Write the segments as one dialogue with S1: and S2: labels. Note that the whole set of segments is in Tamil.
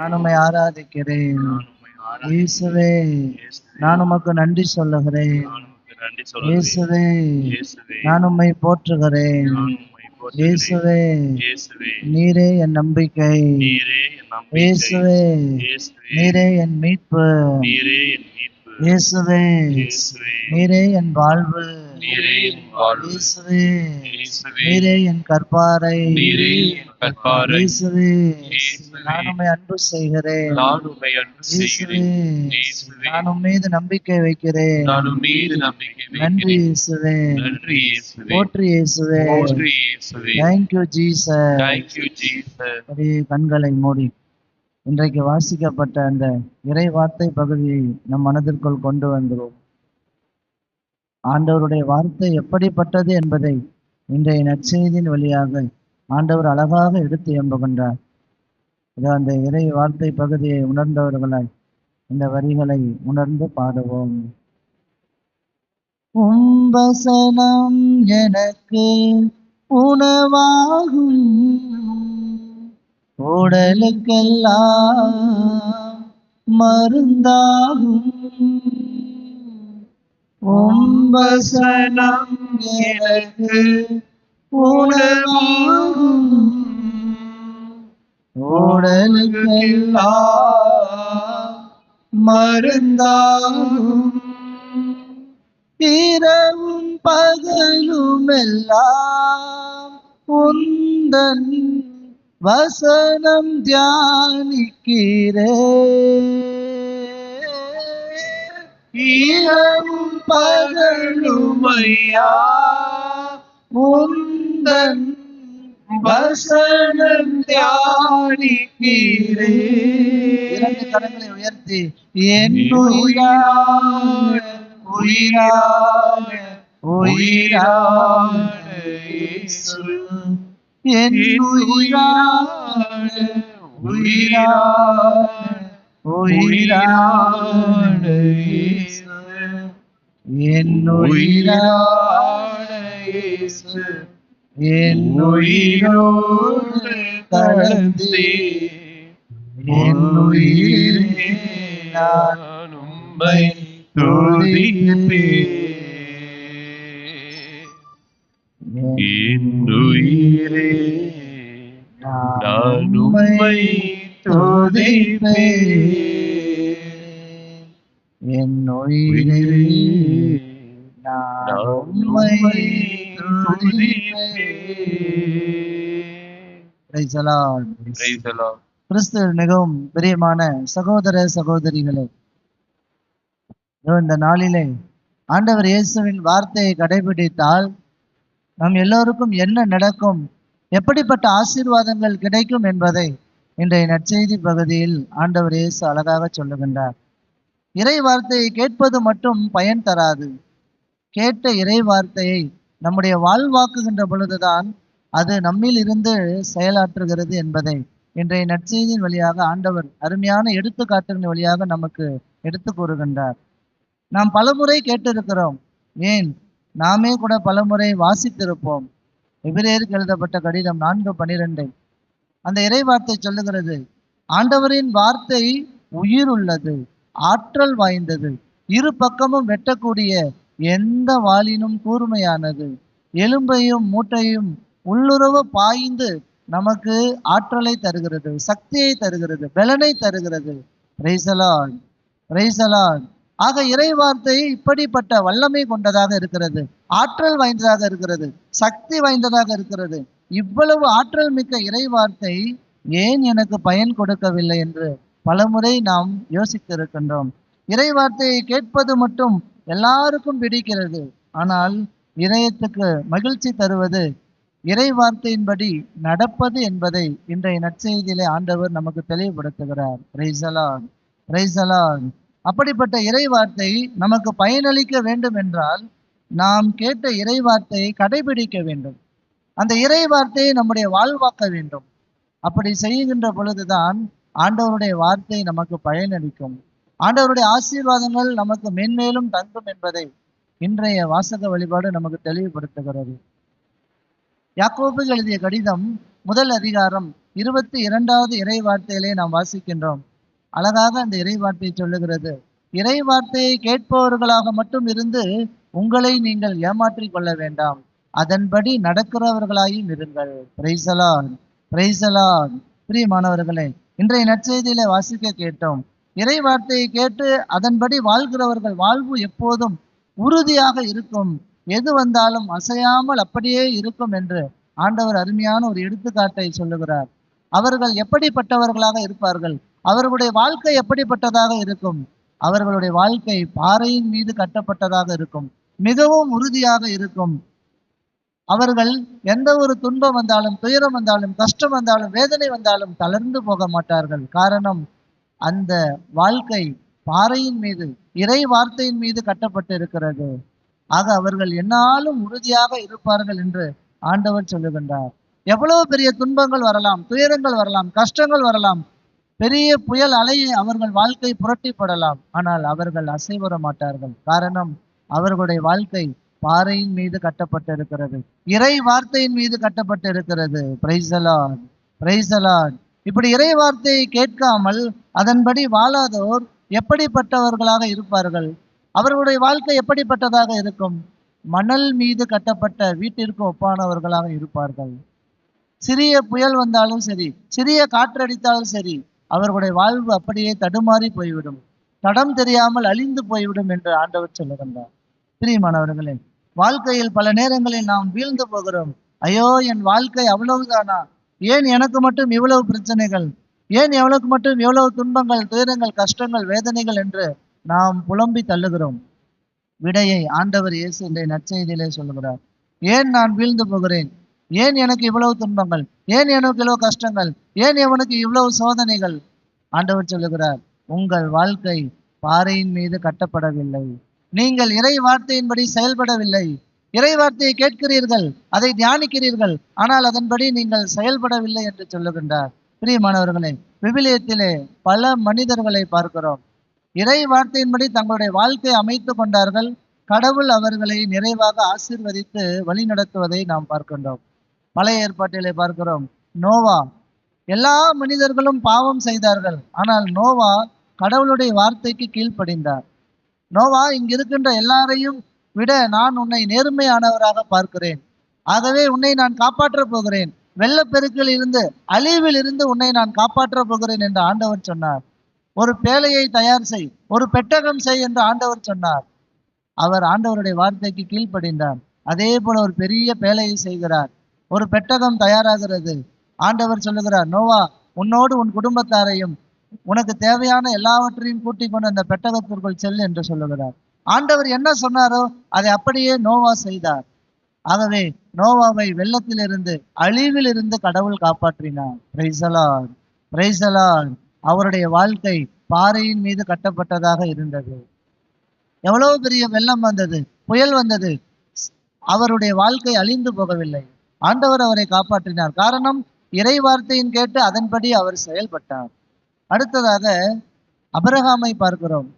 S1: நான் உம்மை ஆராதிக்கிறேன். இயேசுவே நான் உமக்கு நன்றி சொல்லுகிறேன். இயேசுவே நான் உம்மை போற்றுகிறேன். இயேசுவே நீரே என் நம்பிக்கை
S2: நீரே என் நம்பிக்கை.
S1: இயேசுவே நீரே என் மீட்பு இயேசுவே, நீரே என் வாழ்வு
S2: நீரே என்
S1: நீரே கற்பாரை
S2: நீரே என் கற்பாரை.
S1: இயேசுவே
S2: இயேசுவே,
S1: நான் உம்மை அன்பு செய்கிறேன்.
S2: நான் அன்பு
S1: நான் மீது நம்பிக்கை வைக்கிறேன்.
S2: நான் உம் மீது நம்பிக்கை
S1: நன்றி. இயேசுவே.
S2: நன்றி இயேசுவே.
S1: போற்றி இயேசுவே.
S2: போற்றி இயேசுவே.
S1: Thank you Jesus
S2: Jesus.
S1: அப்படியே கண்களை மூடி. இன்றைக்கு வாசிக்கப்பட்ட அந்த இறை வார்த்தை பகுதியை நம் மனதிற்குள் கொண்டு வந்துரும். ஆண்டவருடைய வார்த்தை எப்படிப்பட்டது என்பதை இன்றைய நற்செய்தியின் வழியாக ஆண்டவர் அழகாக எடுத்து எம்புகின்றார். இதோ அந்த இறை வார்த்தை பகுதியை உணர்ந்தவர்களாய் இந்த வரிகளை உணர்ந்து பாடுவோம். உம்பசனம் எனக்கு உணவாகும். உடலுக்கெல்லாம் மருந்தாகும். உம்பசனம் எனக்கு உணவாகும் உடலுக்கெல்லாம் மருந்தாகும். இரவும் பகலும் எல்லாம் உந்தன் வசனம் தியானிக்கிறேன். இரவும் பகலும் ஐயா உந்தன் வசனம் தியானிக்கிறே. இரண்டு கரங்களை உயர்த்தி என் உயிரான உயிரான உயிரான என் உயிரான உயிரான உயிரான என் உயிரான என் உயிரோடு கலந்தே என் உயிரே நான்
S2: நான் உம்மை துதிப்பேன். என் உயிரே நான் உம்மை
S1: என் உயிரே நான். கிறிஸ்துவில் மிகவும் பிரியமான சகோதர சகோதரிகளே இந்த நாளிலே ஆண்டவர் இயேசுவின் வார்த்தையை கடைபிடித்தால் நம் எல்லோருக்கும் என்ன நடக்கும்? எப்படிப்பட்ட ஆசீர்வாதங்கள் கிடைக்கும் என்பதை இன்றைய நற்செய்தி பகுதியில் ஆண்டவர் இயேசு அழகாக சொல்லுகின்றார். இறை வார்த்தையை கேட்பது மட்டும் பயன் தராது. கேட்ட இறை வார்த்தையை நம்முடைய வாழ்வாக்குகின்ற பொழுதுதான் அது நம்மில் இருந்து செயலாற்றுகிறது என்பதை இன்றைய நற்செய்தியின் வழியாக ஆண்டவர் அருமையான எடுத்துக்காட்டுகளின் வழியாக நமக்கு எடுத்து கூறுகின்றார். நாம் பலமுறை கேட்டிருக்கிறோம். ஏன்? நாமே கூட பலமுறை வாசித்திருப்போம். எபிரேயருக்கு எழுதப்பட்ட கடிதம் நான்கு பனிரெண்டை. அந்த இறை வார்த்தை சொல்லுகிறது ஆண்டவரின் வார்த்தை உயிர் உள்ளது ஆற்றல் வாய்ந்தது இரு பக்கமும் வெட்டக்கூடிய எந்த வாளினும் கூர்மையானது. எலும்பையும் மூட்டையும் உள்ளுறவு பாய்ந்து நமக்கு ஆற்றலை தருகிறது சக்தியை தருகிறது பலனை தருகிறது. ரைசலான் ரைசலான் ஆக இறை வார்த்தை இப்படிப்பட்ட வல்லமை கொண்டதாக இருக்கிறது ஆற்றல் வாய்ந்ததாக இருக்கிறது சக்தி வாய்ந்ததாக இருக்கிறது. இவ்வளவு ஆற்றல் மிக்க இறை வார்த்தை ஏன் எனக்கு பயன் கொடுக்கவில்லை என்று பலமுறை நாம் யோசித்திருக்கின்றோம். இறை வார்த்தையை கேட்பது மட்டும் எல்லாருக்கும் பிடிக்கிறது. ஆனால் இதயத்துக்கு மகிழ்ச்சி தருவது இறை வார்த்தையின்படி நடப்பது என்பதை இன்றைய நற்செய்தியிலே ஆண்டவர் நமக்கு தெளிவுபடுத்துகிறார். ரைசலான் ரைசலான் அப்படிப்பட்ட இறை வார்த்தை நமக்கு பயனளிக்க வேண்டும் என்றால் நாம் கேட்ட இறை வார்த்தையை கடைபிடிக்க வேண்டும். அந்த இறை வார்த்தையை நம்முடைய வாழ்வாக்க வேண்டும். அப்படி செய்கின்ற பொழுதுதான் ஆண்டவருடைய வார்த்தை நமக்கு பயனளிக்கும். ஆண்டவருடைய ஆசீர்வாதங்கள் நமக்கு மென்மேலும் தங்கும் என்பதை இன்றைய வாசக வழிபாடு நமக்கு தெளிவுபடுத்துகிறது. யாக்கோபு எழுதிய கடிதம் முதல் அதிகாரம் இருபத்தி இரண்டாவது இறை வார்த்தையிலே நாம் வாசிக்கின்றோம். அழகாக அந்த இறை வார்த்தை சொல்லுகிறது. இறை வார்த்தையை கேட்பவர்களாக மட்டும் இருந்து உங்களை நீங்கள் ஏமாற்றிக் கொள்ள வேண்டாம். அதன்படி நடக்கிறவர்களாயும் இருங்கள். பிரைசலான் பிரைசலான் பிரியமானவர்களே இன்றைய நற்செய்தியில வாசிக்க கேட்டோம். இறை வார்த்தையை கேட்டு அதன்படி வாழ்கிறவர்கள் வாழ்வு எப்போதும் உறுதியாக இருக்கும். எது வந்தாலும் அசையாமல் அப்படியே இருக்கும் என்று ஆண்டவர் அருமையான ஒரு எடுத்துக்காட்டை சொல்லுகிறார். அவர்கள் எப்படிப்பட்டவர்களாக இருப்பார்கள்? அவர்களுடைய வாழ்க்கை எப்படிப்பட்டதாக இருக்கும்? அவர்களுடைய வாழ்க்கை பாறையின் மீது கட்டப்பட்டதாக இருக்கும். மிகவும் உறுதியாக இருக்கும். அவர்கள் எந்த ஒரு துன்பம் வந்தாலும் துயரம் வந்தாலும் கஷ்டம் வந்தாலும் வேதனை வந்தாலும் தளர்ந்து போக மாட்டார்கள். காரணம் அந்த வாழ்க்கை பாறையின் மீது இறை வார்த்தையின் மீது கட்டப்பட்டு இருக்கிறது. ஆக அவர்கள் என்னாலும் உறுதியாக இருப்பார்கள் என்று ஆண்டவர் சொல்லுகின்றார். எவ்வளவு பெரிய துன்பங்கள் வரலாம் துயரங்கள் வரலாம் கஷ்டங்கள் வரலாம். பெரிய புயல் அலையை அவர்கள் வாழ்க்கை புரட்டிப்படலாம். ஆனால் அவர்கள் அசைவர மாட்டார்கள். காரணம் அவர்களுடைய வாழ்க்கை பாறையின் மீது கட்டப்பட்டிருக்கிறது. இறை வார்த்தையின் மீது கட்டப்பட்டிருக்கிறது. பிரைசலான் பிரைசலான் இப்படி இறை வார்த்தையை கேட்காமல் அதன்படி வாழாதோர் எப்படிப்பட்டவர்களாக இருப்பார்கள்? அவர்களுடைய வாழ்க்கை எப்படிப்பட்டதாக இருக்கும்? மணல் மீது கட்டப்பட்ட வீட்டிற்கு ஒப்பானவர்களாக இருப்பார்கள். சிறிய புயல் வந்தாலும் சரி சிறிய காற்றடித்தாலும் சரி அவர்களுடைய வாழ்வு அப்படியே தடுமாறி போய்விடும். தடம் தெரியாமல் அழிந்து போய்விடும் என்று ஆண்டவர் சொல்லுகின்றார். பிரியமானவர்களே வாழ்க்கையில் பல நேரங்களில் நாம் வீழ்ந்து போகிறோம். ஐயோ என் வாழ்க்கை அவ்வளவுதானா? ஏன் எனக்கு மட்டும் இவ்வளவு பிரச்சனைகள்? ஏன் எவ்வளவுக்கு மட்டும் எவ்வளவு துன்பங்கள் துயரங்கள் கஷ்டங்கள் வேதனைகள் என்று நாம் புலம்பி தள்ளுகிறோம்? விடையை ஆண்டவர் இயேசு இன்றைய நற்செய்தியிலே சொல்லுகிறார். ஏன் நான் வீழ்ந்து போகிறேன்? ஏன் எனக்கு இவ்வளவு துன்பங்கள்? ஏன் எனக்கு இவ்வளவு கஷ்டங்கள்? ஏன் எவனுக்கு இவ்வளவு சோதனைகள்? ஆண்டவர் சொல்லுகிறார் உங்கள் வாழ்க்கை பாறையின் மீது கட்டப்படவில்லை. நீங்கள் இறை வார்த்தையின்படி செயல்படவில்லை. இறை வார்த்தையை கேட்கிறீர்கள் அதை தியானிக்கிறீர்கள் ஆனால் அதன்படி நீங்கள் செயல்படவில்லை என்று சொல்லுகின்றார். பிரியமானவர்களே விவிலியத்திலே பல மனிதர்களை பார்க்கிறோம். இறை வார்த்தையின்படி தங்களுடைய வாழ்க்கை அமைத்து கொண்டார்கள். கடவுள் அவர்களை நிறைவாக ஆசீர்வதித்து வழி நடத்துவதை நாம் பார்க்கின்றோம். பழைய ஏற்பாட்டிலே பார்க்கிறோம் நோவா. எல்லா மனிதர்களும் பாவம் செய்தார்கள் ஆனால் நோவா கடவுளுடைய வார்த்தைக்கு கீழ்ப்படிந்தார். நோவா இங்கு இருக்கின்ற எல்லாரையும் விட நான் உன்னை நேர்மையானவராக பார்க்கிறேன். ஆகவே உன்னை நான் காப்பாற்றப் போகிறேன். வெள்ளப்பெருக்கில் இருந்து அழிவில் இருந்து உன்னை நான் காப்பாற்றப் போகிறேன் என்று ஆண்டவர் சொன்னார். ஒரு பேழையை தயார் செய் ஒரு பெட்டகம் செய் என்று ஆண்டவர் சொன்னார். அவர் ஆண்டவருடைய வார்த்தைக்கு கீழ்ப்படிந்தார். அதே போல ஒரு பெரிய பேழையை செய்கிறார். ஒரு பெட்டகம் தயாராகிறது. ஆண்டவர் சொல்லுகிறார் நோவா உன்னோடு உன் குடும்பத்தாரையும் உனக்கு தேவையான எல்லாவற்றையும் கூட்டிக் கொண்டு அந்த பெட்டகத்திற்குள் செல் என்று சொல்லுகிறார். ஆண்டவர் என்ன சொன்னாரோ அதை அப்படியே நோவா செய்தார். ஆகவே நோவாவை வெள்ளத்திலிருந்து அழிவிலிருந்து கடவுள் காப்பாற்றினார். பிரைசலான் பிரைசலான் அவருடைய வாழ்க்கை பாறையின் மீது கட்டப்பட்டதாக இருந்தது. எவ்வளவு பெரிய வெள்ளம் வந்தது புயல் வந்தது. அவருடைய வாழ்க்கை அழிந்து போகவில்லை. ஆண்டவர் அவரை காப்பாற்றினார். காரணம் இறை வார்த்தையின் கேட்டு அதன்படி அவர் செயல்பட்டார். அடுத்ததாக அபரகாமை பார்க்கிறோம்.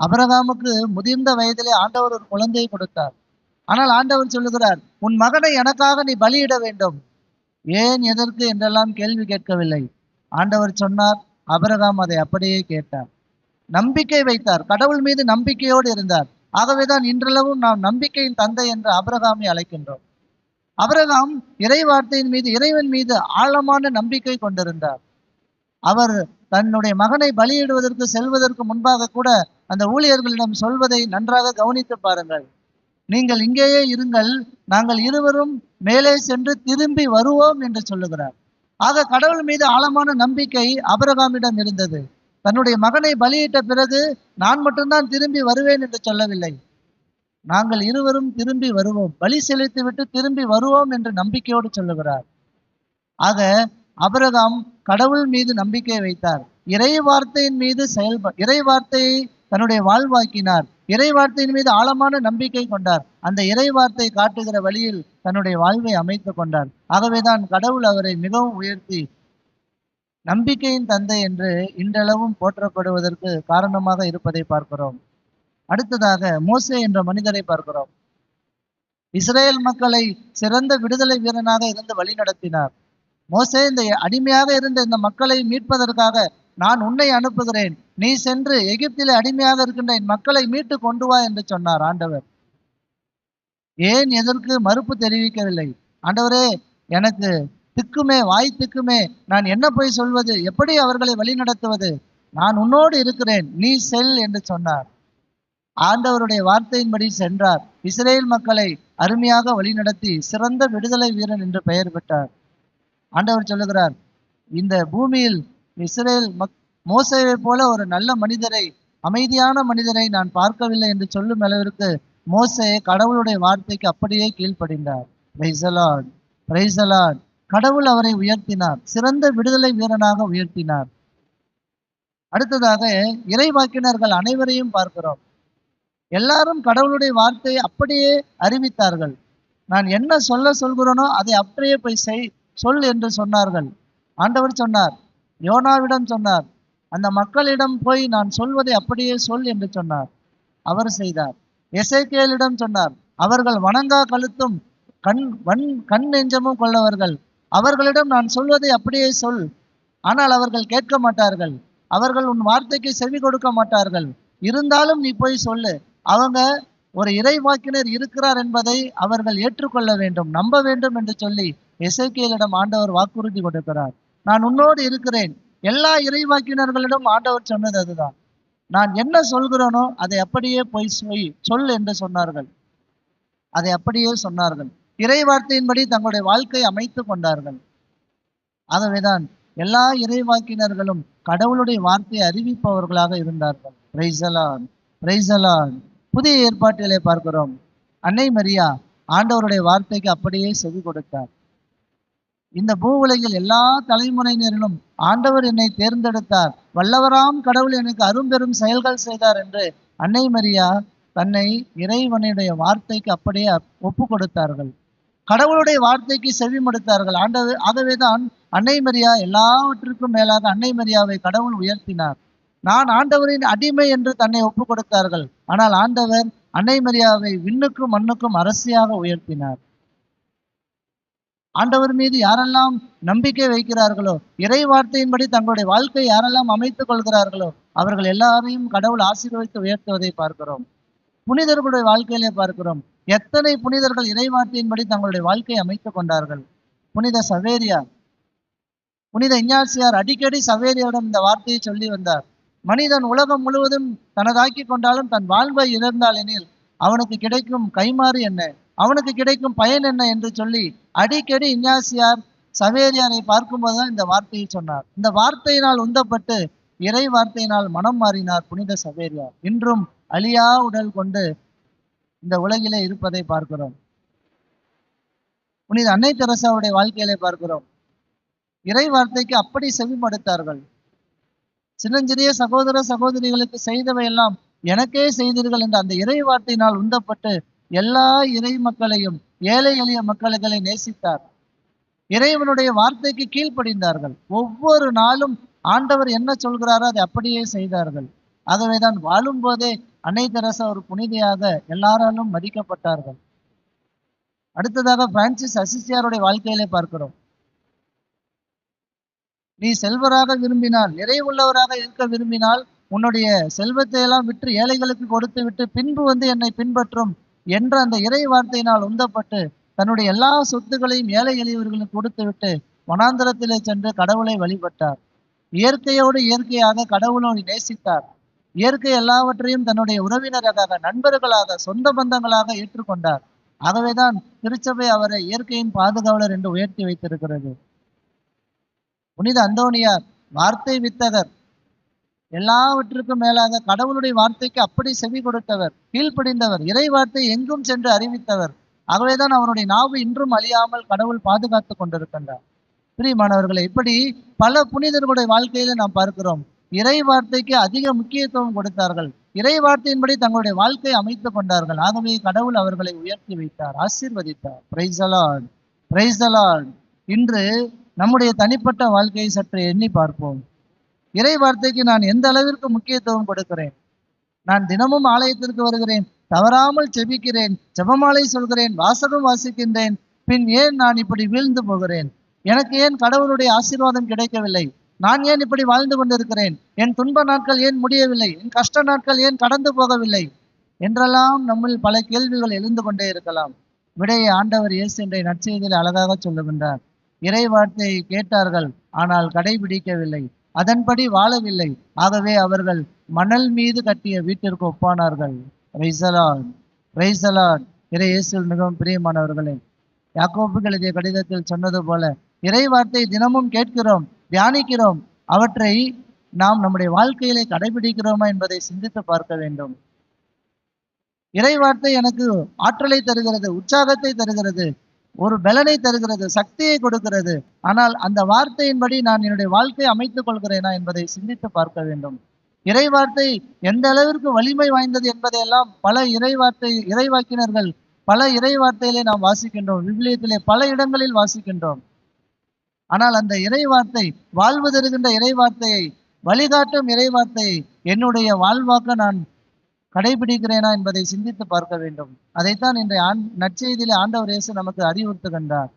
S1: அபரகாமுக்கு முதிர்ந்த வயதிலே ஆண்டவர் ஒரு குழந்தையை கொடுத்தார். ஆனால் ஆண்டவர் சொல்லுகிறார் உன் மகனை எனக்காக நீ பலியிட வேண்டும். ஏன் எதற்கு என்றெல்லாம் கேள்வி கேட்கவில்லை. ஆண்டவர் சொன்னார் அபரகாம் அதை அப்படியே கேட்டார். நம்பிக்கை வைத்தார். கடவுள் மீது நம்பிக்கையோடு இருந்தார். ஆகவேதான் இன்றளவும் நாம் நம்பிக்கையின் தந்தை என்று அபரகாமை அழைக்கின்றோம். அபரகாம் இறை வார்த்தையின் மீது இறைவன் மீது ஆழமான நம்பிக்கை கொண்டிருந்தார். அவர் தன்னுடைய மகனை பலியிடுவதற்கு செல்வதற்கு முன்பாக கூட அந்த ஊழியர்களிடம் சொல்வதை நன்றாக கவனித்து பாருங்கள். நீங்கள் இங்கேயே இருங்கள் நாங்கள் இருவரும் மேலே சென்று திரும்பி வருவோம் என்று சொல்லுகிறார். ஆக கடவுள் மீது ஆழமான நம்பிக்கை அபரகாமிடம் இருந்தது. தன்னுடைய மகனை பலியிட்ட பிறகு நான் மட்டும்தான் திரும்பி வருவேன் என்று சொல்லவில்லை. நாங்கள் இருவரும் திரும்பி வருவோம். பலி செலுத்திவிட்டு திரும்பி வருவோம் என்று நம்பிக்கையோடு சொல்லுகிறார். ஆக அபரகாம் கடவுள் மீது நம்பிக்கை வைத்தார். இறை வார்த்தையின் மீது செயல்ப இறை வார்த்தையை தன்னுடைய வாழ்வாக்கினார். இறை வார்த்தையின் மீது ஆழமான நம்பிக்கை கொண்டார். அந்த இறை வார்த்தை காட்டுகிற வழியில் தன்னுடைய வாழ்வை அமைத்துக் கொண்டார். ஆகவேதான் கடவுள் அவரை மிகவும் உயர்த்தி நம்பிக்கையின் தந்தை என்று இன்றளவும் போற்றப்படுவதற்கு காரணமாக இருப்பதை பார்க்கிறோம். அடுத்ததாக மோசே என்ற மனிதரை பார்க்கிறோம். இஸ்ரேல் மக்களை சிறந்த விடுதலை வீரனாக இருந்து வழி நடத்தினார் மோசே இந்த அடிமையாக இருந்த இந்த மக்களை மீட்பதற்காக நான் உன்னை அனுப்புகிறேன். நீ சென்று எகிப்திலே அடிமையாக இருக்கின்ற என் மக்களை மீட்டு கொண்டு வா என்று சொன்னார் ஆண்டவர். ஏன் எதற்கு மறுப்பு தெரிவிக்கவில்லை? ஆண்டவரே எனக்கு திக்குமே வாய் திக்குமே நான் என்ன போய் சொல்வது? எப்படி அவர்களை வழிநடத்துவது நான் உன்னோடு இருக்கிறேன் நீ செல் என்று சொன்னார். ஆண்டவருடைய வார்த்தையின்படி சென்றார். இஸ்ரேல் மக்களை அருமையாக வழிநடத்தி சிறந்த விடுதலை வீரன் என்று பெயர் பெற்றார். ஆண்டவர் சொல்லுகிறார் இந்த பூமியில் இஸ்ரேல் மக் மோசேவை போல ஒரு நல்ல மனிதரை அமைதியான மனிதரை நான் பார்க்கவில்லை என்று சொல்லும் அளவிற்கு மோசே கடவுளுடைய வார்த்தைக்கு அப்படியே கீழ்ப்படிந்தார். பிரைசலாட் பிரைசலாட் கடவுள் அவரை உயர்த்தினார். சிறந்த விடுதலை வீரனாக உயர்த்தினார். அடுத்ததாக இறைவாக்கினர்கள் அனைவரையும் பார்க்கிறோம். எல்லாரும் கடவுளுடைய வார்த்தையை அப்படியே அறிவித்தார்கள். நான் என்ன சொல்ல சொல்கிறேனோ அதை அப்படியே போய் செய் சொல் என்று சொன்னார்கள். ஆண்டவர் சொன்னார் யோனாவிடம் சொன்னார் அந்த மக்களிடம் போய் நான் சொல்வதை அப்படியே சொல் என்று சொன்னார். அவர் செய்தார். எசைக்கேலிடம் சொன்னார் அவர்கள் வணங்கா கழுத்தும் கண் வன் கண் நெஞ்சமும் கொள்ளவர்கள். அவர்களிடம் நான் சொல்வதை அப்படியே சொல். ஆனால் அவர்கள் கேட்க மாட்டார்கள். அவர்கள் உன் வார்த்தைக்கு செவி கொடுக்க மாட்டார்கள். இருந்தாலும் நீ போய் சொல்லு. அவங்க ஒரு இறைவாக்கினர் இருக்கிறார் என்பதை அவர்கள் ஏற்றுக்கொள்ள வேண்டும் நம்ப வேண்டும் என்று சொல்லி எசேக்கியலிடம் ஆண்டவர் வாக்குறுதி கொடுக்கிறார். நான் உன்னோடு இருக்கிறேன். எல்லா இறைவாக்கினர்களிடம் ஆண்டவர் சொன்னது அதுதான். நான் என்ன சொல்கிறேனோ அதை அப்படியே போய் சொய் சொல் என்று சொன்னார்கள். அதை அப்படியே சொன்னார்கள். இறை வார்த்தையின்படி தங்களுடைய வாழ்க்கை அமைத்து கொண்டார்கள். ஆகவேதான் எல்லா இறைவாக்கினர்களும் கடவுளுடைய வார்த்தையை அறிவிப்பவர்களாக இருந்தார்கள். பிரைசலான் பிரைசலான் புதிய ஏற்பாட்டிலே பார்க்கிறோம். அன்னை மரியா ஆண்டவருடைய வார்த்தைக்கு அப்படியே செவி கொடுத்தார். இந்த பூ உலகில் எல்லா தலைமுறையினரிலும் ஆண்டவர் என்னை தேர்ந்தெடுத்தார். வல்லவராம் கடவுள் எனக்கு அரும்பெரும் செயல்கள் செய்தார் என்று அன்னை மரியா தன்னை இறைவனுடைய வார்த்தைக்கு அப்படியே ஒப்பு கொடுத்தார்கள். கடவுளுடைய வார்த்தைக்கு செவி மடுத்தார்கள். ஆண்டவர் ஆகவேதான் அன்னை மரியா எல்லாவற்றிற்கும் மேலாக அன்னை மரியாவை கடவுள் உயர்த்தினார். நான் ஆண்டவரின் அடிமை என்று தன்னை ஒப்பு கொடுத்தார்கள் ஆனால் ஆண்டவர் அன்னை மரியாவை விண்ணுக்கும் மண்ணுக்கும் அரசியாக உயர்த்தினார். ஆண்டவர் மீது யாரெல்லாம் நம்பிக்கை வைக்கிறார்களோ இறை வார்த்தையின்படி தங்களுடைய வாழ்க்கை யாரெல்லாம் அமைத்துக் கொள்கிறார்களோ அவர்கள் எல்லாரையும் கடவுள் ஆசீர்வதித்து உயர்த்துவதை பார்க்கிறோம். புனிதர்களுடைய வாழ்க்கையிலே பார்க்கிறோம். எத்தனை புனிதர்கள் இறை வார்த்தையின்படி தங்களுடைய வாழ்க்கையை அமைத்துக் கொண்டார்கள். புனித சவேரியார். புனித இஞ்ஞாசியார் அடிக்கடி சவேரியாரிடம் இந்த வார்த்தையை சொல்லி வந்தார். மனிதன் உலகம் முழுவதும் தனதாக்கி கொண்டாலும் தன் வாழ்வை இழந்தால் எனில் அவனுக்கு கிடைக்கும் கைமாறு என்ன? அவனுக்கு கிடைக்கும் பயன் என்ன என்று சொல்லி அடிக்கடி இஞ்ஞாசியார் சவேரியாரை பார்க்கும்போதுதான் இந்த வார்த்தையை சொன்னார். இந்த வார்த்தையினால் உந்தப்பட்டு இறை வார்த்தையினால் மனம் மாறினார் புனித சவேரியார். இன்றும் அழியா உடல் கொண்டு இந்த உலகிலே இருப்பதை பார்க்கிறோம். புனித அன்னை தெரசாவுடைய வாழ்க்கையிலே பார்க்கிறோம். இறை வார்த்தைக்கு அப்படி செவிமடுத்தார்கள். சின்னஞ்சிறிய சகோதர சகோதரிகளுக்கு செய்தவை எல்லாம் எனக்கே செய்தீர்கள் என்ற அந்த இறை வார்த்தையினால் உந்தப்பட்டு எல்லா இறை மக்களையும் ஏழை எளிய மக்களை நேசித்தார். இறைவனுடைய வார்த்தைக்கு கீழ்ப்படிந்தார்கள். ஒவ்வொரு நாளும் ஆண்டவர் என்ன சொல்கிறாரோ அதை அப்படியே செய்தார்கள். ஆகவேதான் வாழும் போதே அன்னை தெரசா ஒரு புனிதையாக எல்லாராலும் மதிக்கப்பட்டார்கள். அடுத்ததாக பிரான்சிஸ் அசிசியாருடைய வாழ்க்கையிலே பார்க்கிறோம். நீ செல்வராக விரும்பினால் நிறைவுள்ளவராக இருக்க விரும்பினால் உன்னுடைய செல்வத்தை எல்லாம் விற்று ஏழைகளுக்கு கொடுத்து விட்டு பின்பு வந்து என்னை பின்பற்றும் என்ற அந்த இறை வார்த்தையினால் உந்தப்பட்டு தன்னுடைய எல்லா சொத்துக்களையும் ஏழை எளியவர்களுக்கு கொடுத்து விட்டு வனாந்தரத்திலே சென்று கடவுளை வழிபட்டார். இயற்கையோடு இயற்கையாக கடவுளோடு நேசித்தார். இயற்கை எல்லாவற்றையும் தன்னுடைய உறவினராக நண்பர்களாக சொந்த பந்தங்களாக ஏற்றுக்கொண்டார். ஆகவேதான் திருச்சபை அவரை இயற்கையின் பாதுகாவலர் என்று உயர்த்தி வைத்திருக்கிறது. புனித அந்தோனியார் வார்த்தை வித்தகர் எல்லாவற்றுக்கும் மேலாக கடவுளுடைய வார்த்தைக்கு அப்படி செவி கொடுத்தவர் கீழ்ப்படிந்தவர் இறை வார்த்தை எங்கும் சென்று அறிவித்தவர். ஆகவேதான் அவருடைய நாவு இன்றும் அழியாமல் கடவுள் பாதுகாத்து கொண்டிருக்கின்றார். பிரியமானவர்களை இப்படி பல புனிதர்களுடைய வாழ்க்கையில நாம் பார்க்கிறோம். இறை வார்த்தைக்கு அதிக முக்கியத்துவம் கொடுத்தார்கள். இறை வார்த்தையின்படி தங்களுடைய வாழ்க்கையை அமைத்துக் கொண்டார்கள். ஆகவே கடவுள் அவர்களை உயர்த்தி வைத்தார் ஆசீர்வதித்தார். பிரைசலான் பிரைசலான் இன்று நம்முடைய தனிப்பட்ட வாழ்க்கையை சற்று எண்ணி பார்ப்போம். இறை வார்த்தைக்கு நான் எந்த அளவிற்கு முக்கியத்துவம் கொடுக்கிறேன்? நான் தினமும் ஆலயத்திற்கு வருகிறேன் தவறாமல் செபிக்கிறேன் செபமாலை சொல்கிறேன் வாசகம் வாசிக்கின்றேன் பின் ஏன் நான் இப்படி வீழ்ந்து போகிறேன்? எனக்கு ஏன் கடவுளுடைய ஆசீர்வாதம் கிடைக்கவில்லை? நான் ஏன் இப்படி வாழ்ந்து கொண்டிருக்கிறேன்? என் துன்ப நாட்கள் ஏன் முடியவில்லை? என் கஷ்ட நாட்கள் ஏன் கடந்து போகவில்லை? என்றெல்லாம் நம்மில் பல கேள்விகள் எழுந்து கொண்டே இருக்கலாம். விடையை ஆண்டவர் இயேசு என்ற நற்செய்தியில் அழகாக சொல்லுகின்றார். இறை வார்த்தையை கேட்டார்கள் ஆனால் கடைபிடிக்கவில்லை. அதன்படி வாழவில்லை. ஆகவே அவர்கள் மணல் மீது கட்டிய வீட்டிற்கு ஒப்பானார்கள். ரைசலான் ரைசலான் இறை இயேசுவில் மிகவும் பிரியமானவர்களே யாக்கோப்புக்கு எழுதிய கடிதத்தில் சொன்னது போல இறை வார்த்தை தினமும் கேட்கிறோம் தியானிக்கிறோம். அவற்றை நாம் நம்முடைய வாழ்க்கையிலே கடைபிடிக்கிறோமா என்பதை சிந்தித்து பார்க்க வேண்டும். இறை வார்த்தை எனக்கு ஆற்றலை தருகிறது உற்சாகத்தை தருகிறது. ஒரு பலனை தருகிறது சக்தியை கொடுக்கிறது. ஆனால் அந்த வார்த்தையின்படி நான் என்னுடைய வாழ்க்கையை அமைத்துக் கொள்கிறேனா என்பதை சிந்தித்து பார்க்க வேண்டும். இறை வார்த்தை எந்த அளவிற்கு வலிமை வாய்ந்தது என்பதையெல்லாம் பல இறை வார்த்தை இறைவாக்கினர்கள் பல இறை வார்த்தையிலே நாம் வாசிக்கின்றோம். விவிலியத்திலே பல இடங்களில் வாசிக்கின்றோம். ஆனால் அந்த இறை வார்த்தை வாழ்வு தருகின்ற இறை வார்த்தையை வழிகாட்டும் இறை வார்த்தையை என்னுடைய வாழ்வாக்க நான் கடைபிடிக்கிறேனா என்பதை சிந்தித்து பார்க்க வேண்டும். அதைத்தான் இன்றைய ஆண் நற்செய்தியிலே ஆண்டவர் இயேசு நமக்கு அறிவுறுத்துகின்றார்.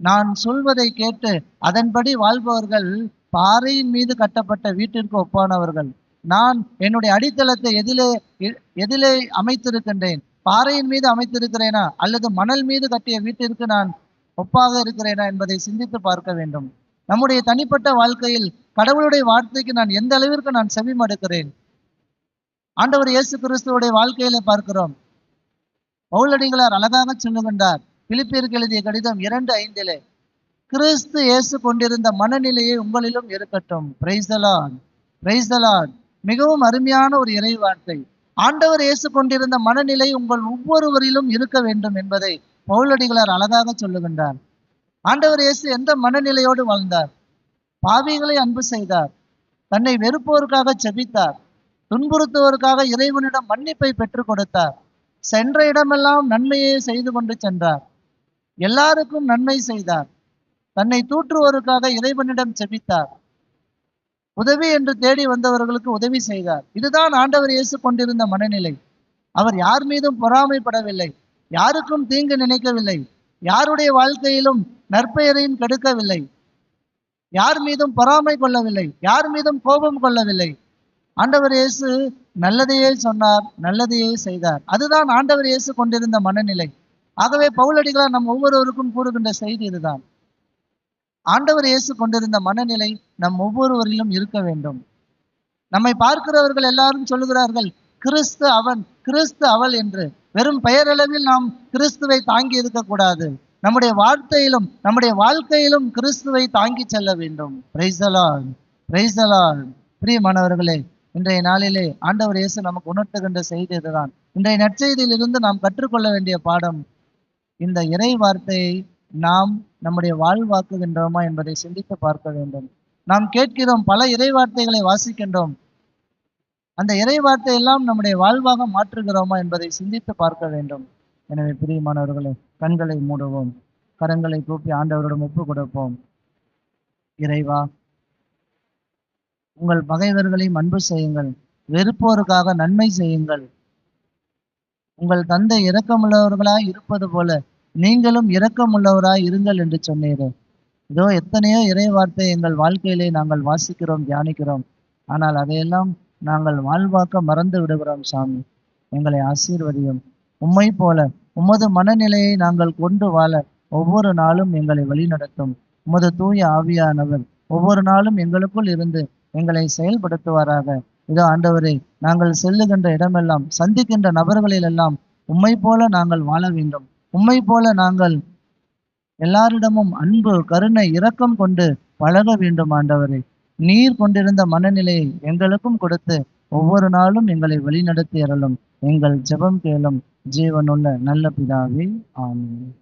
S1: நான் சொல்வதை கேட்டு அதன்படி வாழ்பவர்கள் பாறையின் மீது கட்டப்பட்ட வீட்டிற்கு ஒப்பானவர்கள். நான் என்னுடைய அடித்தளத்தை எதிலே எதிலே அமைத்திருக்கின்றேன். பாறையின் மீது அமைத்திருக்கிறேனா? அல்லது மணல் மீது கட்டிய வீட்டிற்கு நான் ஒப்பாக இருக்கிறேனா என்பதை சிந்தித்து பார்க்க வேண்டும். நம்முடைய தனிப்பட்ட வாழ்க்கையில் கடவுளுடைய வார்த்தைக்கு நான் எந்த அளவிற்கு நான் செவிமடுக்கிறேன்? ஆண்டவர் இயேசு கிறிஸ்துவோடைய வாழ்க்கையில பார்க்கிறோம். பவுலடிகளார் அழகாக சொல்லுகின்றார். பிலிப்பியருக்கு எழுதிய கடிதம் இரண்டு ஐந்திலே கிறிஸ்து இயேசு கொண்டிருந்த மனநிலையை உங்களிலும் இருக்கட்டும். பிரைசலான் பிரைசலான் மிகவும் அருமையான ஒரு இறை வார்த்தை. ஆண்டவர் இயேசு கொண்டிருந்த மனநிலை உங்கள் ஒவ்வொருவரிலும் இருக்க வேண்டும் என்பதை பவுலடிகளார் அழகாக சொல்லுகின்றார். ஆண்டவர் இயேசு எந்த மனநிலையோடு வாழ்ந்தார்? பாவிகளை அன்பு செய்தார். தன்னை வெறுப்போருக்காக செபித்தார். துன்புறுத்துவோருக்காக இறைவனிடம் மன்னிப்பை பெற்றுக் கொடுத்தார். சென்ற இடமெல்லாம் நன்மையை செய்து கொண்டு சென்றார். எல்லாருக்கும் நன்மை செய்தார். தன்னை தூற்றுவோருக்காக இறைவனிடம் செபித்தார். உதவி என்று தேடி வந்தவர்களுக்கு உதவி செய்தார். இதுதான் ஆண்டவர் இயேசு கொண்டிருந்த மனநிலை. அவர் யார் மீதும் பொறாமைப்படவில்லை. யாருக்கும் தீங்கு நினைக்கவில்லை. யாருடைய வாழ்க்கையிலும் நற்பெயரையும் கெடுக்கவில்லை. யார் மீதும் பொறாமை கொள்ளவில்லை. யார் மீதும் கோபம் கொள்ளவில்லை. ஆண்டவர் இயேசு நல்லதையே சொன்னார் நல்லதையே செய்தார். அதுதான் ஆண்டவர் இயேசு கொண்டிருந்த மனநிலை. ஆகவே பவுலடிகளார் நம் ஒவ்வொருவருக்கும் கூறுகின்ற செய்தி இதுதான். ஆண்டவர் இயேசு கொண்டிருந்த மனநிலை நம் ஒவ்வொருவரிலும் இருக்க வேண்டும். நம்மை பார்க்கிறவர்கள் எல்லாரும் சொல்லுகிறார்கள் கிறிஸ்து அவன் கிறிஸ்து அவள் என்று. வெறும் பெயரளவில் நாம் கிறிஸ்துவை தாங்கி இருக்கக்கூடாது நம்முடைய வார்த்தையிலும் நம்முடைய வாழ்க்கையிலும் கிறிஸ்துவை தாங்கி செல்ல வேண்டும். பிரைசலான் பிரைசலான் பிரியமானவர்களே இன்றைய நாளிலே ஆண்டவர் இயேசு நமக்கு உணர்த்துகின்ற செய்தி இதுதான். இன்றைய நற்செய்தியிலிருந்து நாம் கற்றுக்கொள்ள வேண்டிய பாடம் இந்த இறை வார்த்தையை நாம் நம்முடைய வாழ்வாக்குகின்றோமா என்பதை சிந்தித்து பார்க்க வேண்டும். நாம் கேட்கிறோம் பல இறை வார்த்தைகளை வாசிக்கின்றோம். அந்த இறை வார்த்தை எல்லாம் நம்முடைய வாழ்வாக மாற்றுகிறோமா என்பதை சிந்தித்து பார்க்க வேண்டும். எனவே பிரியமானவர்களே கண்களை மூடுவோம். கரங்களை கூப்பி ஆண்டவரிடம் ஒப்பு கொடுப்போம் இறைவா உங்கள் பகைவர்களை அன்பு செய்யுங்கள் வெறுப்போருக்காக நன்மை செய்யுங்கள். உங்கள் தந்தை இரக்கமுள்ளவர்களாய் இருப்பது போல நீங்களும் இரக்கமுள்ளவராய் இருங்கள் என்று சொன்னீர்கள் இதோ எத்தனையோ இறை வார்த்தை எங்கள் வாழ்க்கையிலே நாங்கள் வாசிக்கிறோம் தியானிக்கிறோம். ஆனால் அதையெல்லாம் நாங்கள் வாழ்வாக்க மறந்து விடுகிறோம் சாமி. எங்களை ஆசீர்வதியும். உம்மை போல உமது மனநிலையை நாங்கள் கொண்டு வாழ ஒவ்வொரு நாளும் எங்களை வழிநடத்தும். உமது தூய ஆவியானவர் ஒவ்வொரு நாளும் எங்களுக்குள் இருந்து எங்களை செயல்படுத்துவாராக. இதோ ஆண்டவரே நாங்கள் செல்லுகின்ற இடமெல்லாம் சந்திக்கின்ற நபர்களில் எல்லாம் உம்மை போல நாங்கள் வாழ வேண்டும். உம்மை போல நாங்கள் எல்லாரிடமும் அன்பு கருணை இரக்கம் கொண்டு பழக வேண்டும் ஆண்டவரே. நீர் கொண்டிருந்த மனநிலையை எங்களுக்கும் கொடுத்து ஒவ்வொரு நாளும் எங்களை வழிநடத்தி எறலும் எங்கள் ஜெபம் கேளும். ஜீவனுள்ள நல்ல பிதாவே ஆமீன்.